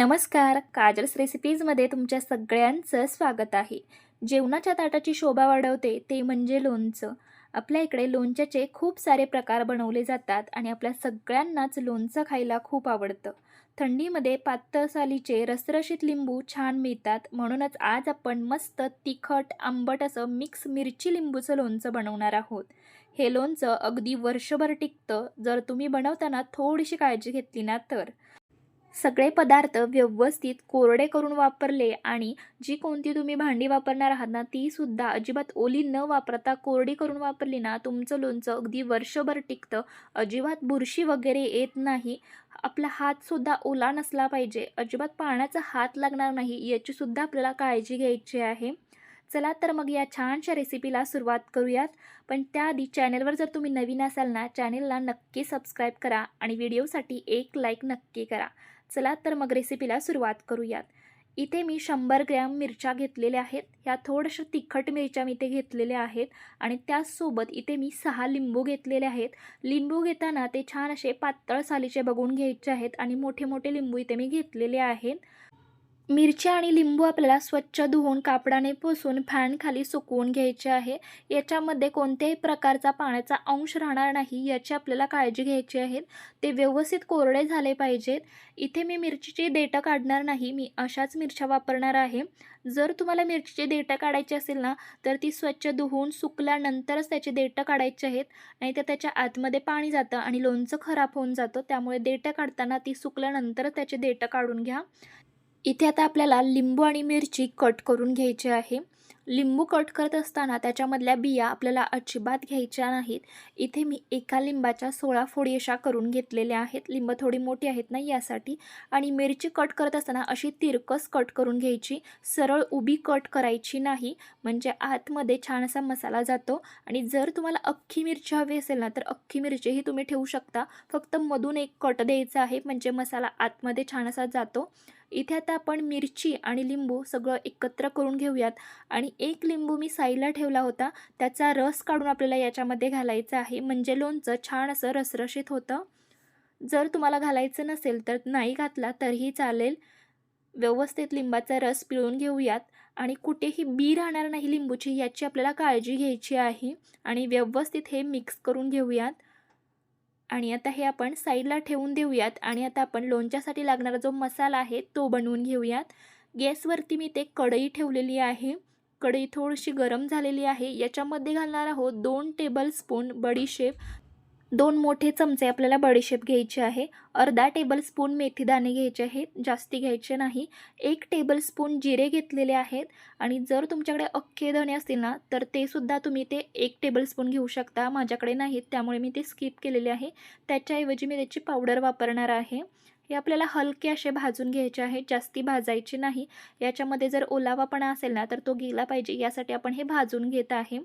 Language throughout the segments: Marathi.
नमस्कार काजल्स रेसिपीजमध्ये तुमच्या सगळ्यांचं स्वागत आहे. जेवणाच्या ताटाची शोभा वाढवते ते म्हणजे लोणचं. आपल्या इकडे लोणच्याचे खूप सारे प्रकार बनवले जातात आणि आपल्या सगळ्यांनाच लोणचं खायला खूप आवडतं. थंडीमध्ये पातळ सालीचे रसरशीत लिंबू छान मिळतात म्हणूनच आज आपण मस्त तिखट आंबट असं मिक्स मिरची लिंबूचं लोणचं बनवणार आहोत. हे लोणचं अगदी वर्षभर टिकतं जर तुम्ही बनवताना थोडीशी काळजी घेतली ना तर. सगळे पदार्थ व्यवस्थित कोरडे करून वापरले आणि जी कोणती तुम्ही भांडी वापरणार आहात ना ती सुद्धा अजिबात ओली न वापरता कोरडी करून वापरली ना तुमचं लोणचं अगदी वर्षभर टिकतं अजिबात बुरशी वगैरे येत नाही. आपला हातसुद्धा ओला नसला पाहिजे. अजिबात पाण्याचा हात लागणार नाही याचीसुद्धा आपल्याला काळजी घ्यायची आहे. चला तर मग या छानशा रेसिपीला सुरुवात करूयात. पण त्याआधी चॅनलवर जर तुम्ही नवीन असाल ना चॅनलला नक्की सबस्क्राईब करा आणि व्हिडिओसाठी एक लाईक नक्की करा. चला तर मग रेसिपीला सुरुवात करूयात. इथे मी शंभर ग्रॅम मिरच्या घेतलेल्या आहेत. ह्या थोड्याशा तिखट मिरच्या मी इथे घेतलेल्या आहेत. आणि त्याचसोबत इथे मी सहा लिंबू घेतलेले आहेत. लिंबू घेताना ते छान असे पातळ सालीचे बघून घ्यायचे आहेत. आणि मोठे मोठे लिंबू इथे मी घेतलेले आहेत. मिरच्या आणि लिंबू आपल्याला स्वच्छ धुवून कापडाने पुसून फॅनखाली सुकवून घ्यायचे आहे. याच्यामध्ये कोणत्याही प्रकारचा पाण्याचा अंश राहणार नाही याची आपल्याला काळजी घ्यायची आहे. ते व्यवस्थित कोरडे झाले पाहिजेत. इथे मी मिरचीची देठं काढणार नाही मी अशाच मिरच्या वापरणार आहे. जर तुम्हाला मिरचीची देठं काढायची असेल ना तर ती स्वच्छ धुवून सुकल्यानंतरच त्याची देठं काढायची आहेत. नाहीतर त्याच्या आतमध्ये पाणी जातं आणि लोणचं खराब होऊन जातं. त्यामुळे देठं काढताना ती सुकल्यानंतरच त्याची देठं काढून घ्या. इथे आता आपल्याला लिंबू आणि मिरची कट करून घ्यायची आहे. लिंबू कट करत असताना त्याच्यामधल्या बिया आपल्याला अजिबात घ्यायच्या नाहीत. इथे मी एका लिंबाच्या सोळा फोडी अशा करून घेतलेल्या आहेत. लिंब थोडी मोठी आहेत ना यासाठी. आणि मिरची कट करत असताना अशी तिरकस कट करून घ्यायची. सरळ उभी कट करायची नाही. म्हणजे आतमध्ये छान असा मसाला जातो. आणि जर तुम्हाला अख्खी मिरची हवी असेल ना तर अख्खी मिरचीही तुम्ही ठेवू शकता. फक्त मधून एक कट द्यायचा आहे. म्हणजे मसाला आतमध्ये छान असा जातो. इथे आता आपण मिरची आणि लिंबू सगळं एकत्र करून घेऊयात. आणि एक लिंबू मी साईडला ठेवला होता. त्याचा रस काढून आपल्याला याच्यामध्ये घालायचा आहे. म्हणजे लोणचं छान असं रसरशीत होतं. जर तुम्हाला घालायचं नसेल तर नाही घातला तरीही चालेल. व्यवस्थित लिंबाचा रस पिळून घेऊयात. आणि कुठेही बी राहणार नाही लिंबूची याची आपल्याला काळजी घ्यायची आहे. आणि व्यवस्थित हे मिक्स करून घेऊयात. आणि आता हे आपण साईडला ठेवून देऊयात आणि आता आपण लोणच्यासाठी लागणारा जो मसाला आहे तो बनवून घेऊयात. गॅसवरती मी ते कढई ठेवलेली आहे. कढई थोडीशी गरम झालेली आहे. याच्यामध्ये घालणार आहोत दोन टेबलस्पून बडीशेप. दोन मोठे चमचे आपल्याला बडीशेप घ्यायचे आहे. अर्धा टेबलस्पून मेथीदाणे घ्यायचे आहेत. जास्ती घ्यायचे नाही. एक टेबलस्पून जिरे घेतलेले आहेत. आणि जर तुमच्याकडे अख्खे धणे असतील ना तर ते सुद्धा तुम्ही ते एक टेबलस्पून घेऊ शकता. माझ्याकडे नाहीत त्यामुळे मी ते स्किप केलेले आहे. त्याच्याऐवजी मी त्याची पावडर वापरणार आहे. हे आपल्याला हलके असे भाजून घ्यायचे आहेत जास्ती भाजायचे नाही. याच्यामध्ये जर ओलावापणा असेल ना तर तो गेला पाहिजे. यासाठी आपण हे भाजून घेत आहे.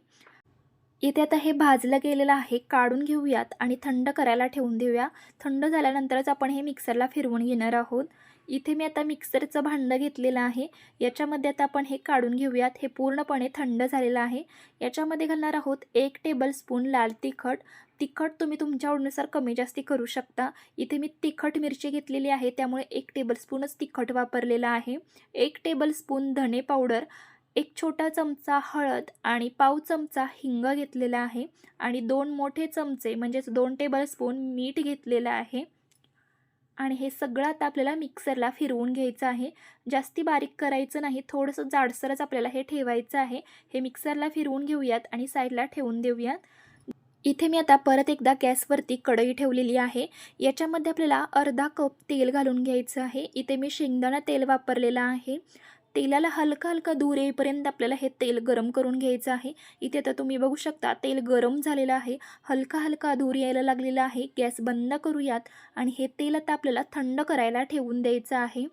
इथे आता हे भाजलं गेलेलं आहे काढून घेऊयात आणि थंड करायला ठेवून देऊया. थंड झाल्यानंतरच आपण हे मिक्सरला फिरवून घेणार आहोत. इथे मी आता मिक्सरचं भांडं घेतलेलं आहे. याच्यामध्ये आता आपण हे काढून घेऊयात. हे पूर्णपणे थंड झालेलं आहे. याच्यामध्ये घालणार आहोत एक टेबलस्पून लाल तिखट. तिखट तुम्ही तुमच्या आवडीनुसार कमी जास्ती करू शकता. इथे मी तिखट मिरची घेतलेली आहे त्यामुळे एक टेबलस्पूनच तिखट वापरलेलं आहे. एक टेबलस्पून धने पावडर एक छोटा चमचा हळद आणि पाव चमचा हिंग घेतलेला आहे आणि दोन मोठे चमचे म्हणजेच दोन टेबलस्पून मीठ घेतलेलं आहे. आणि हे सगळं आता आपल्याला मिक्सरला फिरवून घ्यायचं आहे. जास्ती बारीक करायचं नाही थोडंसं जाडसरच आपल्याला हे ठेवायचं आहे. हे मिक्सरला फिरवून घेऊयात आणि साईडला ठेवून देऊयात. इथे मी आता परत एकदा गॅसवरती कढई ठेवलेली आहे. याच्यामध्ये आपल्याला अर्धा कप तेल घालून घ्यायचं आहे. इथे मी शेंगदाणा तेल वापरलेलं आहे. तेलाला हलका हलका दूर येईपर्यंत आपल्याला हे तेल गरम करून घ्यायचं आहे. इथे आता तुम्ही बघू शकता तेल गरम झालेलं आहे. हलका हलका दूर यायला लागलेला आहे. गॅस बंद करूयात आणि हे तेल आता आपल्याला थंड करायला ठेवून द्यायचं आहे.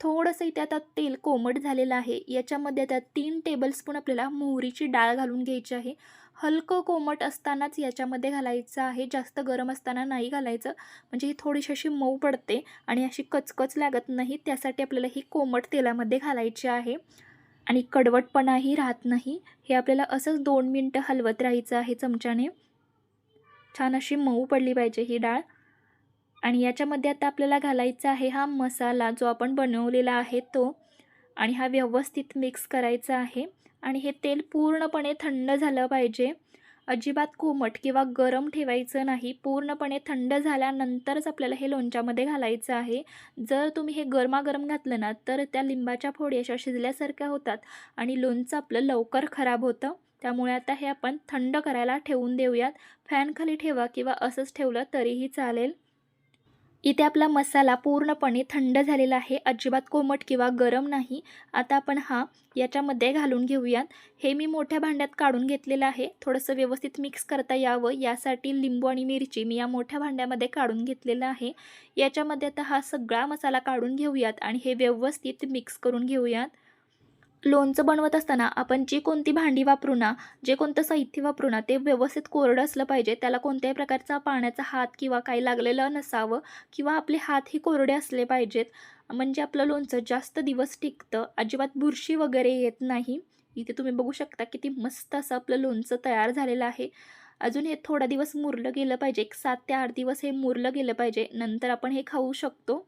थोडंसं इथे आता तेल कोमट झालेलं आहे. याच्यामध्ये आता तीन टेबलस्पून आपल्याला मोहरीची डाळ घालून घ्यायची आहे. हलकं कोमट असतानाच याच्यामध्ये घालायचं आहे. जास्त गरम असताना नाही घालायचं. म्हणजे ही थोडीशी अशी मऊ पडते आणि अशी कचकच लागत नाही. त्यासाठी आपल्याला ही कोमट तेलामध्ये घालायची आहे. आणि कडवटपणाही राहत नाही. हे आपल्याला असंच दोन मिनटं हलवत राहायचं आहे चमच्याने. छान अशी मऊ पडली पाहिजे ही डाळ. आणि याच्यामध्ये आता आपल्याला घालायचा आहे हा मसाला जो आपण बनवलेला आहे तो. आणि हा व्यवस्थित मिक्स करायचा आहे. आणि हे तेल पूर्णपणे थंड झालं पाहिजे. अजिबात कोमट किंवा गरम ठेवायचं नाही. पूर्णपणे थंड झाल्यानंतरच आपल्याला हे लोणच्यामध्ये घालायचं आहे. जर तुम्ही हे गरमागरम घातलं ना तर त्या लिंबाच्या फोडी अशा शिजल्यासारख्या होतात आणि लोणचं आपलं लवकर खराब होतं. त्यामुळे आता हे आपण थंड करायला ठेवून देऊयात. फॅनखाली ठेवा किंवा असंच ठेवलं तरीही चालेल. इथे आपला मसाला पूर्णपणे थंड झालेला आहे. अजिबात कोमट किंवा गरम नाही. आता आपण हा याच्यामध्ये घालून घेऊयात. हे मी मोठ्या भांड्यात काढून घेतलेलं आहे. थोडंसं व्यवस्थित मिक्स करता यावं. यासाठी लिंबू आणि मिरची मी या मोठ्या भांड्यामध्ये काढून घेतलेलं आहे. याच्यामध्ये आता हा सगळा मसाला काढून घेऊयात आणि हे व्यवस्थित मिक्स करून घेऊयात. लोणचं बनवत असताना आपण जी कोणती भांडी वापरू ना जे कोणतं साहित्य वापरू ना ते व्यवस्थित कोरडं असलं पाहिजे. त्याला कोणत्याही प्रकारचा पाण्याचा हात किंवा काही लागलेलं नसावं किंवा आपले हातही कोरडे असले पाहिजेत. म्हणजे आपलं लोणचं जास्त दिवस टिकतं अजिबात बुरशी वगैरे येत नाही. इथे तुम्ही बघू शकता किती मस्त असं आपलं लोणचं तयार झालेलं आहे. अजून हे थोडा दिवस मुरलं गेलं पाहिजे. एक सात ते आठ दिवस हे मुरलं गेलं पाहिजे. नंतर आपण हे खाऊ शकतो.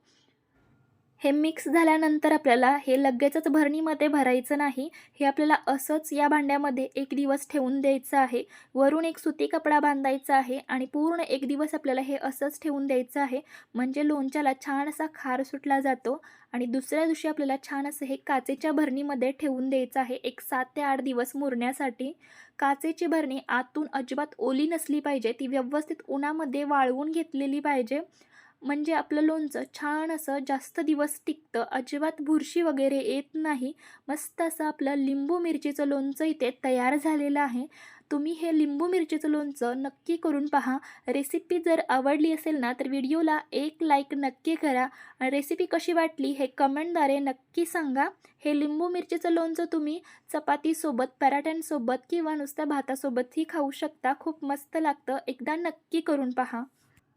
हे मिक्स झाल्यानंतर आपल्याला हे लगेचच भरणीमध्ये भरायचं नाही. हे आपल्याला असंच या भांड्यामध्ये एक दिवस ठेवून द्यायचं आहे. वरून एक सुती कपडा बांधायचा आहे आणि पूर्ण एक दिवस आपल्याला हे असंच ठेवून द्यायचं आहे. म्हणजे लोणच्याला छान असा खार सुटला जातो आणि दुसऱ्या दिवशी आपल्याला छान असं हे काचेच्या भरणीमध्ये ठेवून द्यायचं आहे एक सात ते आठ दिवस मुरण्यासाठी. काचेची भरणी आतून अजिबात ओली नसली पाहिजे. ती व्यवस्थित उन्हामध्ये वाळवून घेतलेली पाहिजे. म्हणजे आपलं लोणचं छान असं जास्त दिवस टिकतं अजिबात बुरशी वगैरे येत नाही. मस्त असं आपलं लिंबू मिरचीचं लोणचं इथे तयार झालेलं आहे. तुम्ही हे लिंबू मिरचीचं लोणचं नक्की करून पहा. रेसिपी जर आवडली असेल ना तर व्हिडिओला एक लाईक नक्की करा. आणि रेसिपी कशी वाटली हे कमेंटद्वारे नक्की सांगा. हे लिंबू मिरचीचं लोणचं तुम्ही चपातीसोबत पराठ्यांसोबत किंवा नुसत्या भातासोबतही खाऊ शकता. खूप मस्त लागतं. एकदा नक्की करून पहा.